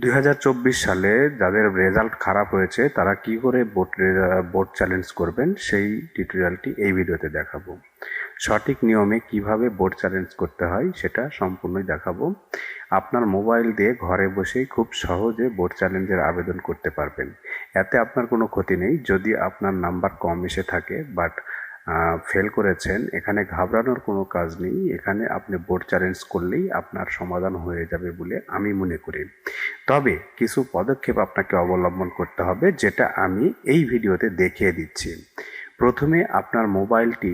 দুই হাজার চব্বিশ সালে যাদের রেজাল্ট খারাপ হয়েছে, তারা কি করে বোর্ড বোর্ড চ্যালেঞ্জ করবেন সেই টিউটোরিয়ালটি এই ভিডিওতে দেখাবো। সঠিক নিয়মে কীভাবে বোর্ড চ্যালেঞ্জ করতে হয় সেটা সম্পূর্ণই দেখাবো। আপনার মোবাইল দিয়ে ঘরে বসেই খুব সহজে বোর্ড চ্যালেঞ্জের আবেদন করতে পারবেন। এতে আপনার কোনো ক্ষতি নেই। যদি আপনার নাম্বার কম এসে থাকে বাট ফেল করেছেন, এখানে ঘাবড়ানোর কোনো কাজ নেই। এখানে আপনি বোর্ড চ্যালেঞ্জ করলেই আপনার সমাধান হয়ে যাবে বলে আমি মনে করি। তবে কিছু পদক্ষেপ আপনাকে অবলম্বন করতে হবে, যেটা আমি এই ভিডিওতে দেখিয়ে দিচ্ছি। প্রথমে আপনার মোবাইলটি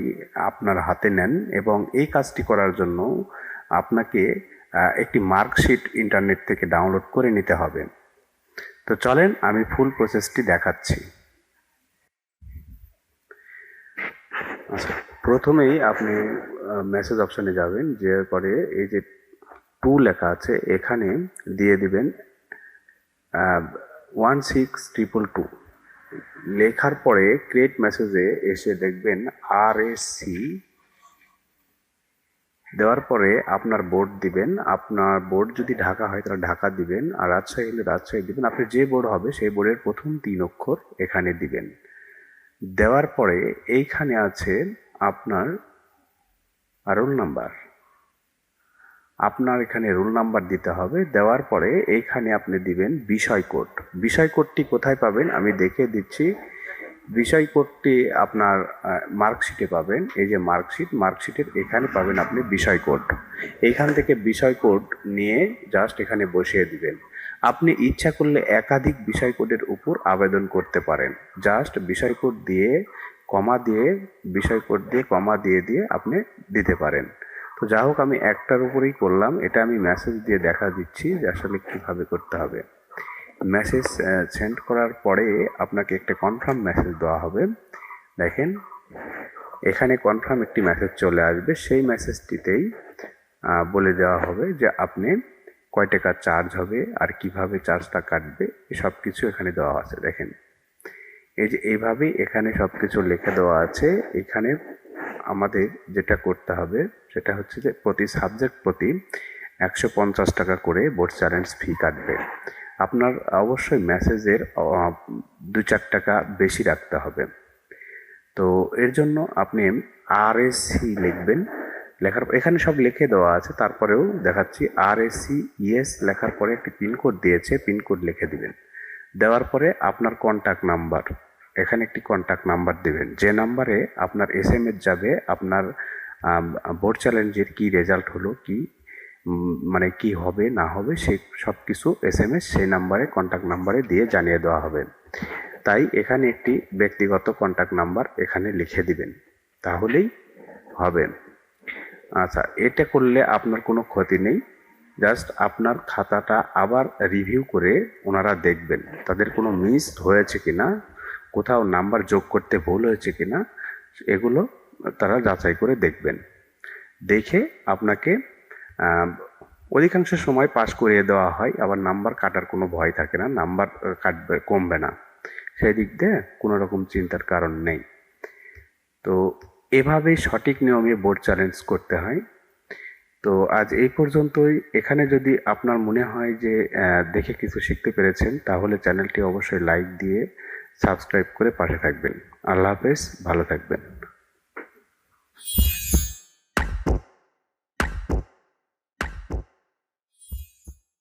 আপনার হাতে নেন এবং এই কাজটি করার জন্য আপনাকে একটি মার্কশিট ইন্টারনেট থেকে ডাউনলোড করে নিতে হবে। তো চলেন আমি ফুল প্রসেসটি দেখাচ্ছি। আচ্ছা প্রথমেই আপনি মেসেজ অপশানে যাবেন যে পরে এই যে টু লেখা আছে, এখানে দিয়ে দিবেন ওয়ান সিক্স ট্রিপল টু লেখার পরে ক্রিয়েট মেসেজে এসে দেখবেন আর সি দেওয়ার পরে আপনার বোর্ড দিবেন। আপনার বোর্ড যদি ঢাকা হয়, তাহলে ঢাকা দিবেন। আর রাজশাহী হলে রাজশাহী দিবেন। আপনি যে বোর্ড হবে, সেই বোর্ডের প্রথম তিন অক্ষর এখানে দিবেন। দেওয়ার পরে এইখানে আছে আপনার রোল নাম্বার আপনার এখানে রোল নাম্বার দিতে হবে। দেওয়ার পরে এইখানে আপনি দিবেন বিষয় কোড। বিষয় কোডটি কোথায় পাবেন? আমি দেখে দিচ্ছি। বিষয় কোডটি আপনার মার্কশিটে পাবেন। এই যে মার্কশিট, মার্কশিটের এখানে পাবেন আপনি বিষয় কোড। এইখান থেকে বিষয় কোড নিয়ে জাস্ট এখানে বসিয়ে দিবেন। আপনি ইচ্ছা করলে একাধিক বিষয় কোডের উপর আবেদন করতে পারেন। জাস্ট বিষয় কোড দিয়ে, কমা দিয়ে, বিষয় কোড দিয়ে, কমা দিয়ে দিয়ে আপনি দিতে পারেন। তো যা হোক, আমি একটার উপরেই করলাম। এটা আমি মেসেজ দিয়ে দেখা দিচ্ছি যে আসলে কীভাবে করতে হবে। মেসেজ সেন্ড করার পরে আপনাকে একটা কনফার্ম মেসেজ দেওয়া হবে। দেখেন, এখানে কনফার্ম একটি মেসেজ চলে আসবে। সেই মেসেজটিতেই বলে দেওয়া হবে যে আপনি কয় টাকা চার্জ হবে আর কীভাবে চার্জটা কাটবে সব কিছু এখানে দেওয়া আছে। দেখেন, এই যে এইভাবেই এখানে সব কিছু লিখে দেওয়া আছে। এখানে আমাদের যেটা করতে হবে সেটা হচ্ছে যে প্রতি সাবজেক্ট প্রতি একশো পঞ্চাশ টাকা করে বোর্ড চ্যালেঞ্জ ফি কাটবে। আপনার অবশ্যই মেসেজের দু চার টাকা বেশি রাখতে হবে। তো এর জন্য আপনি আর এসি লিখবেন। লেখার এখানে সব লিখে দেওয়া আছে, তারপরেও দেখাচ্ছি আর এসি ইএস লেখার পরে একটি পিনকোড দিয়েছে পিনকোড লিখে দিবেন। দেওয়ার পরে আপনার কন্ট্যাক্ট নাম্বার এখানে একটি কন্ট্যাক্ট নাম্বার দেবেন। যে নাম্বারে আপনার এস এম এস যাবে, আপনার বোর্ড চ্যালেঞ্জের কি রেজাল্ট হলো, কি মানে কি হবে, না হবে, সে সব কিছু এস এম এস সেই নাম্বারে কন্ট্যাক্ট নাম্বারে দিয়ে জানিয়ে দেওয়া হবে। তাই এখানে একটি ব্যক্তিগত কন্ট্যাক্ট নাম্বার এখানে লিখে দিবেন। তাহলেই হবে। আচ্ছা এটা করলে আপনার কোনো ক্ষতি নেই। জাস্ট আপনার খাতাটা আবার রিভিউ করে ওনারা দেখবেন, তাদের কোনো মিস হয়েছে কি না কোথাও নাম্বার যোগ করতে ভুল হয়েছে কি না এগুলো তারা যাচাই করে দেখবেন। দেখে আপনাকে অধিকাংশ সময় পাস করিয়ে দেওয়া হয়, আবার নাম্বার কাটার কোনো ভয় থাকে না, নাম্বার কাটবে, কমবে না। সেই দিক দিয়ে কোনো রকম চিন্তার কারণ নেই। তো এভাবেই সঠিক নিয়মে বোর্ড চ্যালেঞ্জ করতে হয়। তো আজ এই পর্যন্তই। এখানে যদি আপনার মনে হয় যে দেখে কিছু শিখতে পেরেছেন, তাহলে চ্যানেলটি অবশ্যই লাইক দিয়ে সাবস্ক্রাইব করে পাশে থাকবেন। আল্লাহ হাফেজ, ভালো থাকবেন।